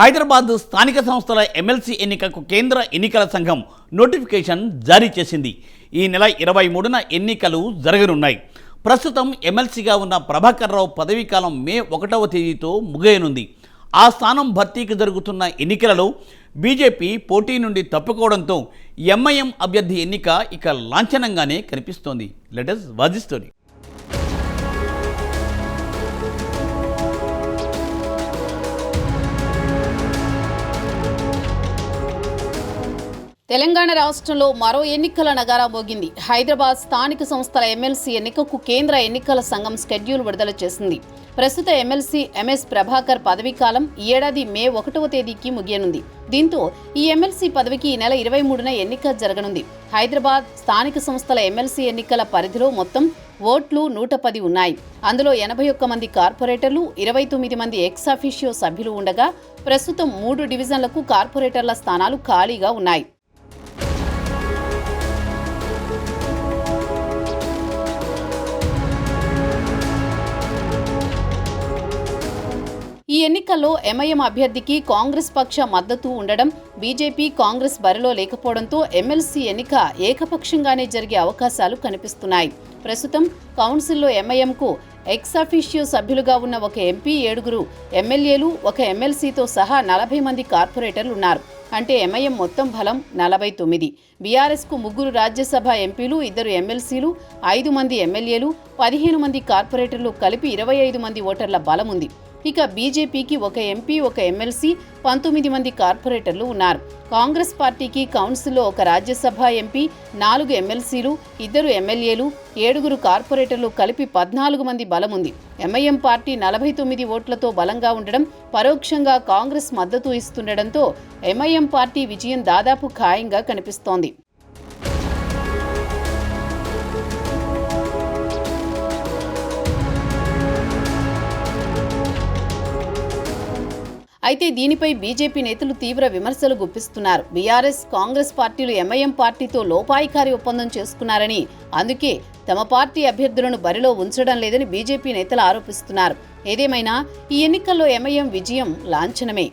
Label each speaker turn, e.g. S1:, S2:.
S1: హైదరాబాద్ స్థానిక సంస్థల ఎమ్మెల్సీ ఎన్నికకు కేంద్ర ఎన్నికల సంఘం నోటిఫికేషన్ జారీ చేసింది. ఈ నెల ఇరవై మూడున ఎన్నికలు జరగనున్నాయి. ప్రస్తుతం ఎమ్మెల్సీగా ఉన్న ప్రభాకర్ రావు పదవీకాలం మే ఒకటవ తేదీతో ముగియనుంది. ఆ స్థానం భర్తీకి జరుగుతున్న ఎన్నికలలో బీజేపీ పోటీ నుండి తప్పుకోవడంతో ఎంఐఎం అభ్యర్థి ఎన్నిక ఇక లాంఛనంగానే కనిపిస్తోంది. లెటస్ వాజ్ స్టోరీ
S2: తెలంగాణ రాష్ట్రంలో మరో ఎన్నికల నగారా మోగింది. హైదరాబాద్ స్థానిక సంస్థల ఎమ్మెల్సీ ఎన్నికకు కేంద్ర ఎన్నికల సంఘం స్కెడ్యూల్ విడుదల చేసింది. ప్రస్తుత ఎమ్మెల్సీ ఎంఎస్ ప్రభాకర్ పదవీకాలం ఈ ఏడాది మే ఒకటవ తేదీకి ముగియనుంది. దీంతో ఈ ఎమ్మెల్సీ పదవికి ఈ నెల ఇరవై మూడున ఎన్నిక జరగనుంది. హైదరాబాద్ స్థానిక సంస్థల ఎమ్మెల్సీ ఎన్నికల పరిధిలో మొత్తం ఓట్లు నూట పది ఉన్నాయి. అందులో ఎనభై ఒక్క మంది కార్పొరేటర్లు ఇరవై తొమ్మిది మంది ఎక్స్ అఫీషియో సభ్యులు ఉండగా ప్రస్తుతం మూడు డివిజన్లకు కార్పొరేటర్ల స్థానాలు ఖాళీగా ఉన్నాయి. ఈ ఎన్నికల్లో ఎంఐఎం అభ్యర్థికి కాంగ్రెస్ పక్ష మద్దతు ఉండడం బీజేపీ కాంగ్రెస్ బరిలో లేకపోవడంతో ఎమ్మెల్సీ ఎన్నిక ఏకపక్షంగానే జరిగే అవకాశాలు కనిపిస్తున్నాయి. ప్రస్తుతం కౌన్సిల్లో ఎంఐఎంకు ఎక్సాఫిషియో సభ్యులుగా ఉన్న ఒక ఎంపీ ఏడుగురు ఎమ్మెల్యేలు ఒక ఎమ్మెల్సీతో సహా నలభై మంది కార్పొరేటర్లు ఉన్నారు. అంటే ఎంఐఎం మొత్తం బలం నలభై తొమ్మిది. బీఆర్ఎస్కు ముగ్గురు రాజ్యసభ ఎంపీలు ఇద్దరు ఎమ్మెల్సీలు ఐదు మంది ఎమ్మెల్యేలు పదిహేను మంది కార్పొరేటర్లు కలిపి ఇరవై ఐదు మంది ఓటర్ల బలం ఉంది. ఇక బీజేపీకి ఒక ఎంపీ ఒక ఎమ్మెల్సీ పంతొమ్మిది మంది కార్పొరేటర్లు ఉన్నారు. కాంగ్రెస్ పార్టీకి కౌన్సిల్లో ఒక రాజ్యసభ ఎంపీ నాలుగు ఎమ్మెల్సీలు ఇద్దరు ఎమ్మెల్యేలు ఏడుగురు కార్పొరేటర్లు కలిపి పద్నాలుగు మంది బలం ఉంది ఎంఐఎం పార్టీ నలభై తొమ్మిది ఓట్లతో బలంగా ఉండడం పరోక్షంగా కాంగ్రెస్ మద్దతు ఇస్తుండటంతో ఎంఐఎం పార్టీ విజయం దాదాపు ఖాయంగా కనిపిస్తోంది. అయితే దీనిపై బీజేపీ నేతలు తీవ్ర విమర్శలు గుప్పిస్తున్నారు. బీఆర్ఎస్ కాంగ్రెస్ పార్టీలు ఎంఐఎం పార్టీతో లోపాయికారి ఒప్పందం చేసుకున్నారని అందుకే తమ పార్టీ అభ్యర్థులను బరిలో ఉంచడం లేదని బీజేపీ నేతలు ఆరోపిస్తున్నారు. ఏదేమైనా ఈ ఎన్నికల్లో ఎంఐఎం విజయం లాంఛనమే.